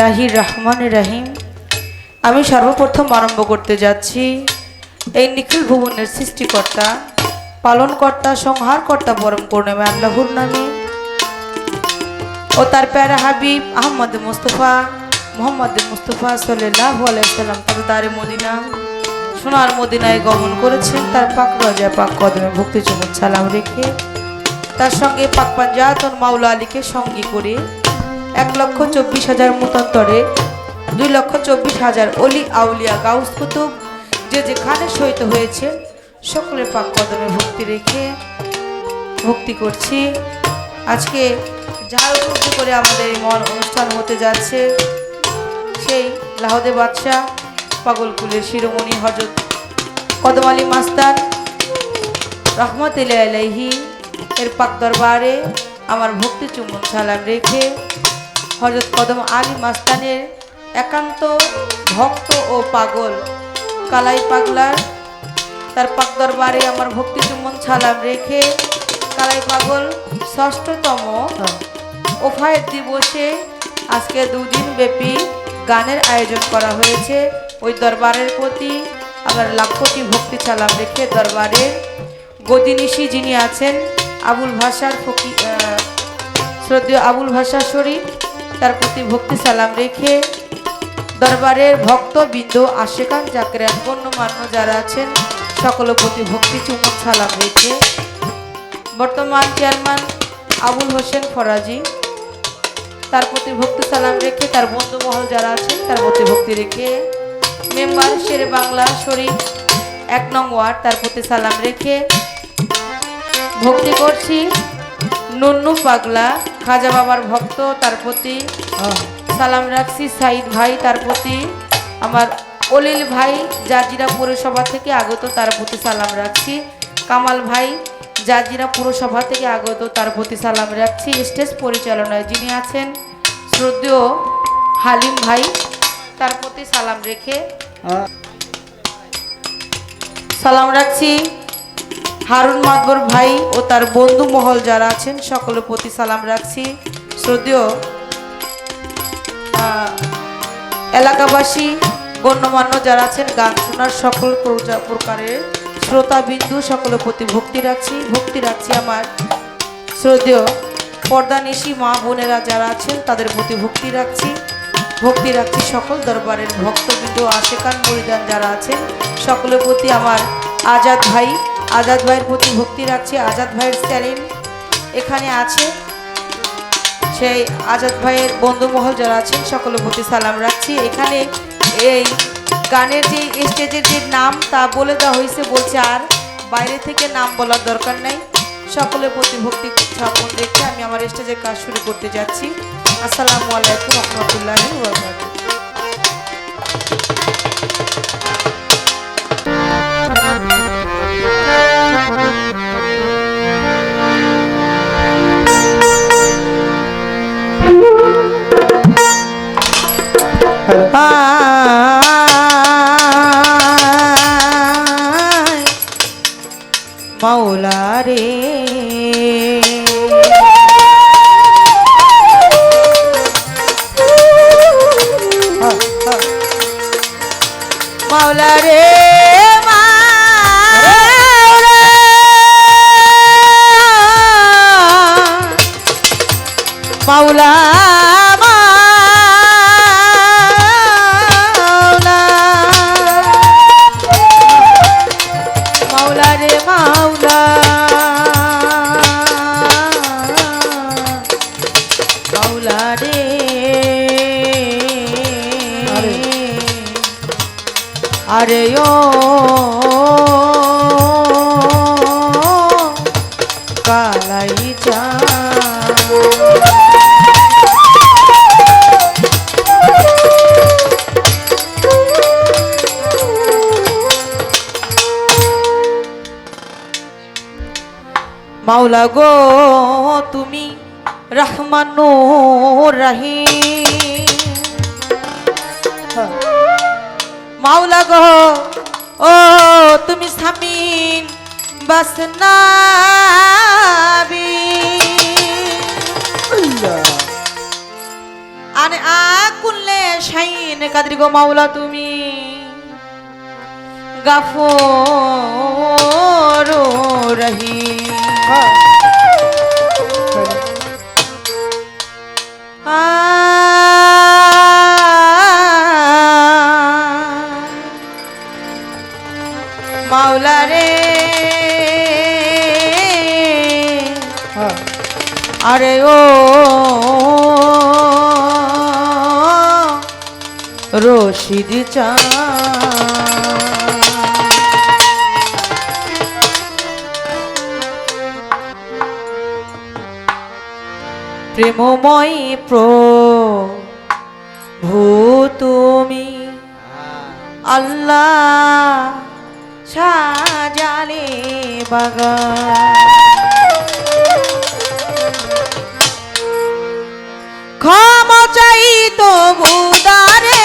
বিসমিল্লাহির রহমান রাহিম। আমি সর্বপ্রথম আরম্ভ করতে যাচ্ছি এই নিখিল ভুবনের সৃষ্টিকর্তা, পালনকর্তা, সংহারকর্তা পরম করুণামে আল্লাহর নামে। ও তার প্যারা হাবিব আহমদ মুস্তফা, মোহাম্মদ মুস্তফা সাল্লাহ আলাইসাল্লাম তার দারে মদিনা, সোনার মদিনায় গমন করেছেন। তার পাক রাজা, পাক কদমে ভক্তি সালাম রেখে তার সঙ্গে পাক পাঞ্জাতন মাওলা আলীকে সঙ্গী করে এক লক্ষ চব্বিশ হাজার মতান্তরে দুই লক্ষ চব্বিশ হাজার অলি আউলিয়া গাউস কুতুব, যে যেখানে সহিত হয়েছে, সকলের পাক কদমে ভক্তি রেখে ভক্তি করছি। আজকে যার উপলব্ধি করে আমাদের এই মন অনুষ্ঠান হতে যাচ্ছে, সেই লাহদে বাদশাহ, পাগলকুলের শিরোমণি হজরত কদম আলী মাস্তান রহমত আলাইহি, এর পাক দরবারে আমার ভক্তি চুম্বন সালাম রেখে হজরত কদম আলী মাস্তানের একান্ত ভক্ত ও পাগল। কালাই পাগলার তার পাক দরবারে আমার ভক্তি চুম্বন সালাম রেখে কালাই পাগল ষষ্ঠতম ওফায়ের দিবসে আজকে দুদিন ব্যাপী গানের আয়োজন করা হয়েছে। ওই দরবারের প্রতি আমার লাখ কোটি ভক্তি সালাম রেখে দরবারের গদিনিশি যিনি আছেন, আবুল ভাষার ফকি শ্রদ্ধেয় আবুল ভাষা শরীফ তার প্রতি ভক্তি সালাম রেখে দরবারের ভক্তবৃন্দ আশেকান জাকরান গণ্যমান্য যারা আছেন, সকলের প্রতি ভক্তি চুমন সালাম রেখে বর্তমান চেয়ারম্যান আবুল হোসেন ফরাজি তার প্রতি ভক্তি সালাম রেখে তার বন্ধু মহল যারা আছেন, তার প্রতি ভক্তি রেখে মেম্বার শেরে বাংলা শরীফ এক নং ওয়ার্ড তার প্রতি সালাম রেখে ভক্তি করছি। নুন্নু পাগলা খাজা বাবার ভক্ত তার প্রতি সালাম রাখছি সাইদ ভাই তার প্রতি। আমার অলিল ভাই জাজিরা পৌরসভা থেকে আগত তার প্রতি সালাম রাখছি। কামাল ভাই জাজিরা পুরসভা থেকে আগত তার প্রতি সালাম রাখছি। স্টেজ পরিচালনায় যিনি আছেন শ্রদ্ধেয় হালিম ভাই তার প্রতি সালাম রেখে সালাম রাখছি। হারুন মাদবর ভাই ও তার বন্ধু মহল যারা আছেন, সকলের প্রতি সালাম রাখছি। শ্রদ্ধেয় এলাকাবাসী, গণ্যমান্য যারা আছেন, গান শোনার সকল প্রকারের শ্রোতা বিন্দু সকলের প্রতি ভক্তি রাখছি। ভক্তি রাখছি আমার শ্রদ্ধেয় পর্দানিশী মা বোনেরা যারা আছেন, তাদের প্রতি ভক্তি রাখছি। ভক্তি রাখছি সকল দরবারের ভক্তবৃন্দ, আশেকান মরিদান যারা আছেন, সকলের প্রতি আমার আজাদ ভাই। আজাদ ভাইয়ের প্রতি ভক্তি রাখছি। আজাদ ভাইয়ের চ্যানেল এখানে আছে। সেই আজাদ ভাইয়ের বন্ধুমহল যারা আছেন, সকলের প্রতি সালাম রাখছি। এখানে এই গানের যে স্টেজের যে নাম, তা বলে দেওয়া হয়েছে, বলছে আর বাইরে থেকে নাম বলার দরকার নাই। সকলের প্রতি ভক্তি স্থাপন রেখে আমি আমার স্টেজের কাজ শুরু করতে যাচ্ছি। আসসালামু আলাইকুম রহমতুল্লাহ। মাওলা রে। মাওলা রে। আরে ও কালাই মাওলা গো তুমি রহমান রাহিম। মাওলা গো। ও তুমি সামিন বাসনাবি। আনে আক শাইন কাদের গো মাওলা তুমি। গাফর রহিম। হ্যাঁ। মাওলা রে। হ্যাঁ। আরে ও রশিদ চা। প্রেমময় প্রভু তুমি। আল্লাহ সাজালে বাগান। ক্ষমা চাই তো বুদারে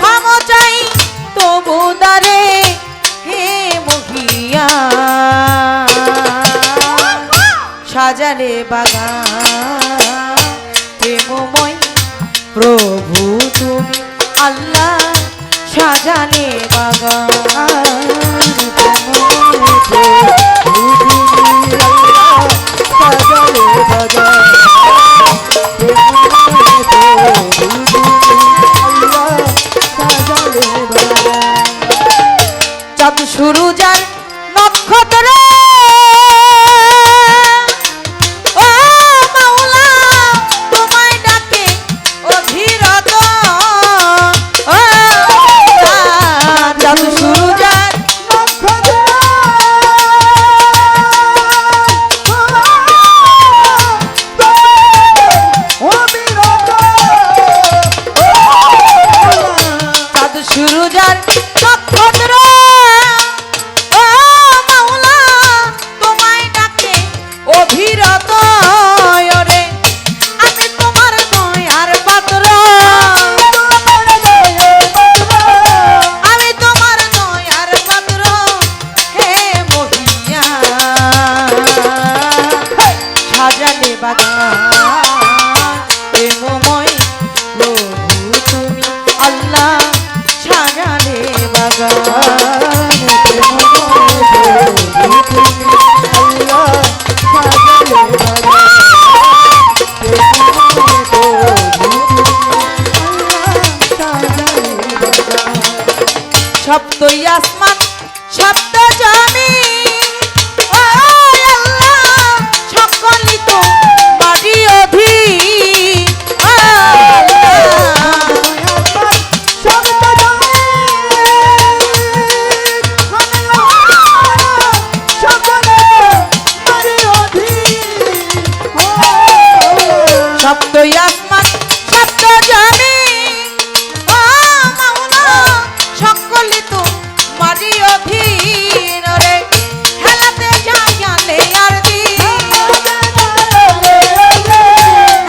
ক্ষমা চাই তো বুদারে হে মহিয়া। সাজালে বাগান। প্রেমময় প্রভু তুমি। আল্লাহ সাজানে বাগান। শুরু সপ্তই আসমান সপ্ত জমি মারি অধীন রে। হেলাতে যাইয়ালে আর দি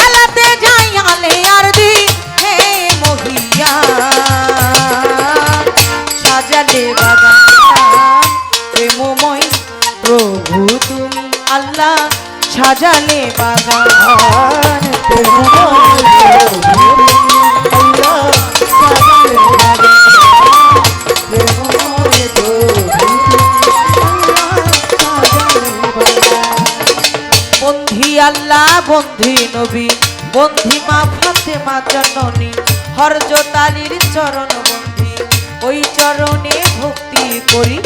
হেলাতে যাইয়ালে আর দি হে মহিয়া, সাজালে বাগান। প্রেমময় প্রভু তুমি আল্লাহ, সাজালে বাগান। বন্ধি নবী বন্ধি মা ফাতে মা জননী হরজতালির চরণ বন্ধি। ওই চরণে ভক্তি করি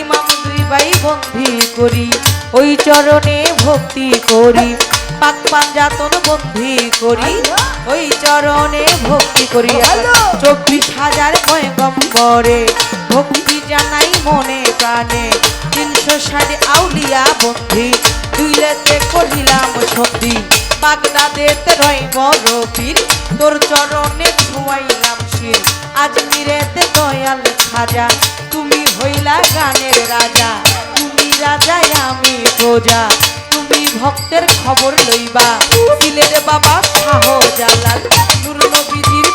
ইমাম দুই ভাই বন্ধি করি। ওই চরণে ভক্তি করি পাক পাঞ্জাতন বন্ধি করি। ওই চরণে ভক্তি করি চব্বিশ হাজার পয়গম্বরে ভক্তি জানাই মনে প্রাণে। তিনশো ষাট আউলিয়া বন্ধি দুই রাতে করিলাম সন্ধি বাগদাদেতে রয় বড় পীর তোর চরণে ছুয়াইলাম শির। আজমিরেতে দয়াল খাজা। তুমি হইলা গানের রাজা। তুমি রাজায় আমি প্রজা। তুমি ভক্তের খবর লইবা। সিলের বাবা শাহ জালাল নূর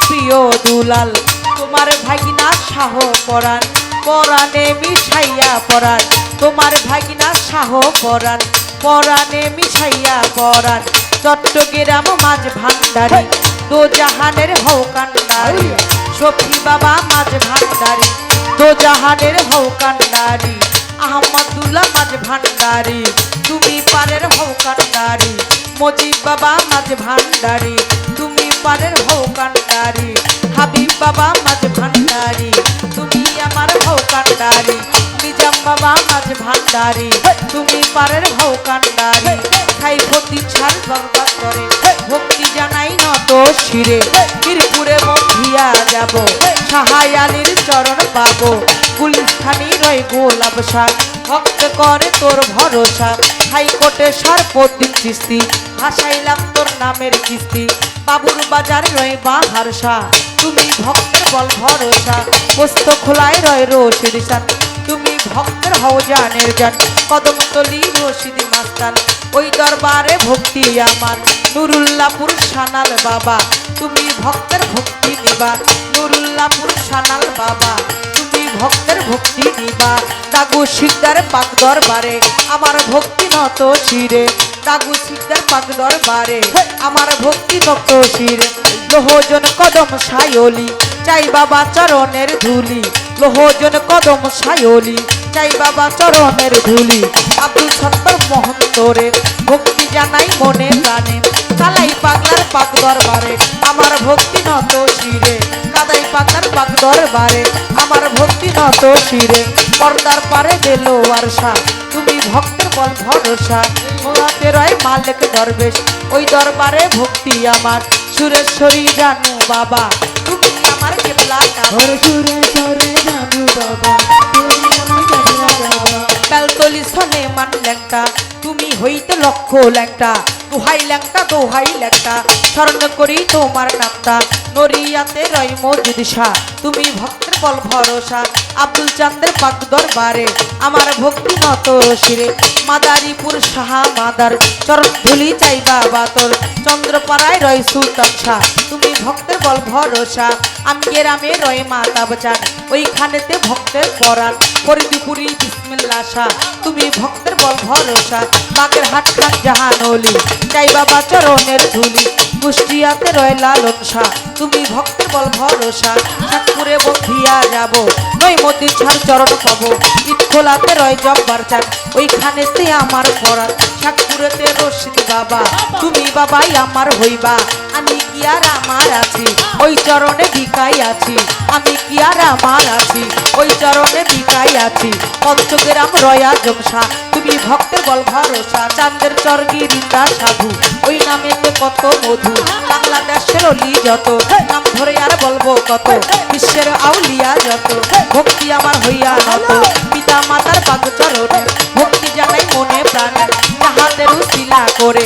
প্রিয় দুলাল। তোমার ভাগিনা শাহ পরাণ। পরাণে মিশাইয়া পরাণ। তোমার ভাগিনা শাহ পরাণ। পরাণে মিশাইয়া পরাণ, চট্টগ্রাম মাঝ ভান্ডারি দো জাহানের হৌ কান্ডারি সফি বাবা মাঝ ভান্ডারি দো জাহানের হৌ কান্ডারি আহমদুল্লাহ মাঝ ভান্ডারি, তুমি পারের হৌ কান্ডারি মজিব বাবা মাঝ ভান্ডারি, তুমি পারের হৌ কান্ডারি হাবিব বাবা মাঝ ভান্ডারি, তুমি আমার হৌ কান্ডারি নিজাম বাবা মাঝ ভান্ডারি। তুমি পারের হৌ কান্ডারি খাই ভক্তি ছাড় বরবাদ করে ভক্তি জানাই নত শিরে। মিরপুরে বন্ধিয়া যাব। সাহাই আলীর চরণ পাবো। গুলিস্থানি রয় গোলাপ শাহ ভক্ত করে তোর ভরসা। হাইকোর্টে সর্বদিন কিস্তি ভাসাইলাম তোর নামের কিস্তি। বাবুর বাজার রয় বাহার শাহ তুমি ভক্তের বল ভরসা। পোস্ত খোলায় রয় শাহ তুমি ভক্তের হও জানের জান কদম তলি রশিদি মাস্তান, ওই দরবারে ভক্তি আমার। নুরুল্লাপুর সানাল বাবা, তুমি ভক্তের ভক্তি নিবা। নুরুল্লাপুর সানাল বাবা, তুমি ভক্তের ভক্তি নিবা। দাগু শিকদার পাক দরবারে, আমার ভক্তি নত শিরে। দাগু শিকদার পাক দরবারে, আমার ভক্তি নত শিরে। লোহজন কদম সায়লি, চাই বাবা চরণের ধুলি। লোহজন কদম সায়লি চাই বাবা চরণের ধুলি। আব্দুল সত্তর মহন্তরে, ভক্তি জানাই মনে প্রাণে। কালাই পাগলার পাক দরবারে আমার ভক্তি নত শিরে। কাদাই পাগলার পাক দরবারে আমার ভক্তি নত শিরে। পর্দার পারে দিল আরশা, তুমি ভক্তের বল ভরসা। মোলাতে রয় মালিক দরবেশ, ওই দরবারে ভক্তি আমার। সুরেশ্বরী জানু বাবা, তুমি আমার কেবলা ওরে সুরে সরে জানু বাবা, তুমি আমার কেবলা বাবা। কালতলি সনে মান ল্যাংটা তুমি হইতে লক্ষ ল্যাংটা দোহাই ল্যাংটা দোহাই ল্যাংটা স্মরণ করি তোমার নামটা। নরিয়াতে রয় মজুদ শাহ। তুমি ভক্তের বল ভরসা, আব্দুল চান্দের পাক দরবারে, আমার ভক্তি নত শিরে। মাদারীপুর সাহা মাদার, চরণ ধুলি চাই বাবা তোর চন্দ্রপাড়ায় রয় সুলতান শাহ। তুমি ভক্তের বল ভরসা আমি গ্রামে রয় মাতা বচান ওইখানেতে ভক্তের পরাণ, ফরিদিপুরি বিসমিল্লা শাহ। তুমি ভক্তের বল ভরসা বাগের হাট খান জাহানলি চাই বাবা চরণের ধুলি। কুষ্টিয়াতে রয় লালন শাহ তুমি ভক্তের বল ভরসা সাতপুরে বন্ধিয়া যাব। নই মন্দির ছাড় চরণ পাবো ইটখোলাতে রয় জব্বার চান ওইখানেতে আমার পরাণ সাতপুরেতে রশিদ বাবা। তুমি বাবাই আমার হইবা, আমি কি আর আমার আছি? ওই চরণে বিকাই আছি, আমি কি আর আমার আছি? ওই চরণে বিকাই আছি পঞ্চগ্রাম রয়া জমসা। তুমি ভক্তের বল ভরসা চান্দের চর্গিরিন্দা সাধু। ওই নামেতে কত মধু, বাংলাদেশের অলি যত। নাম ধরে আর বলব কত, বিশ্বের আউলিয়া যত। ভক্তি আমার হইয়া নত, পিতা মাতার পাগ চরণে ভক্তি জানাই মনে প্রাণে তাহাদেরও শিলা করে।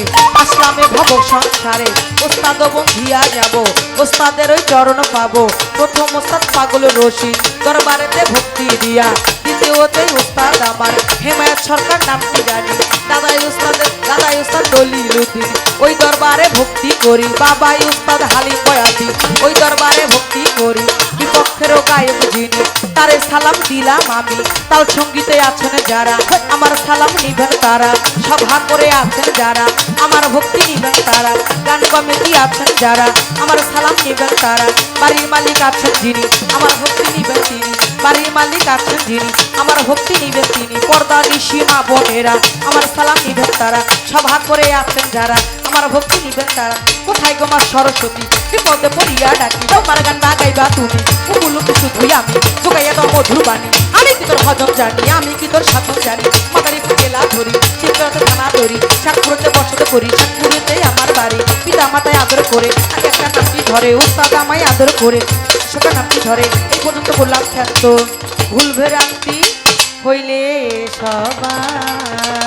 ভব সংসারে। ওস্তাদ বন্ধিয়া যাব। ওস্তাদের ওই চরণ পাবো। প্রথম ওস্তাদ পাগল রশি দরবারেতে ভক্তি দিয়া। দ্বিতীয়তে ওস্তাদ আমার, হেমায়ত সরকার নামটি জানি? দাদাই ওস্তাদের দাদাই ওস্তাদ দলিলুদ্দিন ওই দরবারে ভক্তি করি। বাবাই ওস্তাদ হালিম বয়াতি। ওই দরবারে ভক্তি করি। বিপক্ষেরও গায়ক যিনি তারে সালাম দিলাম আমি। তার সঙ্গীতে আছেন যারা, আমার সালাম নিবেন তারা। সভা করে আছেন যারা, আমার ভক্তি নিবেন তারা। গান কমিটি আছেন যারা, আমার সালাম নিবেন তারা। বাড়ির মালিক আছেন যিনি, আমার ভক্তি নিবেন তিনি। বাড়ির মালিক আছেন যিনি, আমার ভক্তি নিবেন তিনি, পর্দা সীমা বোনেরা, আমার সালাম নিবেন তারা, সভা করে আছেন যারা, আমার ভক্তি নিবেন তারা। কোথায় গোমার সরস্বতী? বিপদে পড়িয়া ডাকি তোমার গান না গাইবা তুমি মুলুকে শুধুই আমি যোগাইয়া দাও মধুর বাণী। আমি কি তোর হজম জানি, আমি কি তোর সাধন জানি মাতারি ফুটেলা ধরি চিত্রতে থানা ধরি সাতপুরতে বসতে করি সাতপুরেতে আমার বাড়ি পিতা মাতায় আদর করে, এক একটা নামটি ধরে উস্তাদ আমায় আদর করে। সেটা নামটি ধরে এই পর্যন্ত বললাম খ্যাত ভুল ভেরান্তি হইলে সবাই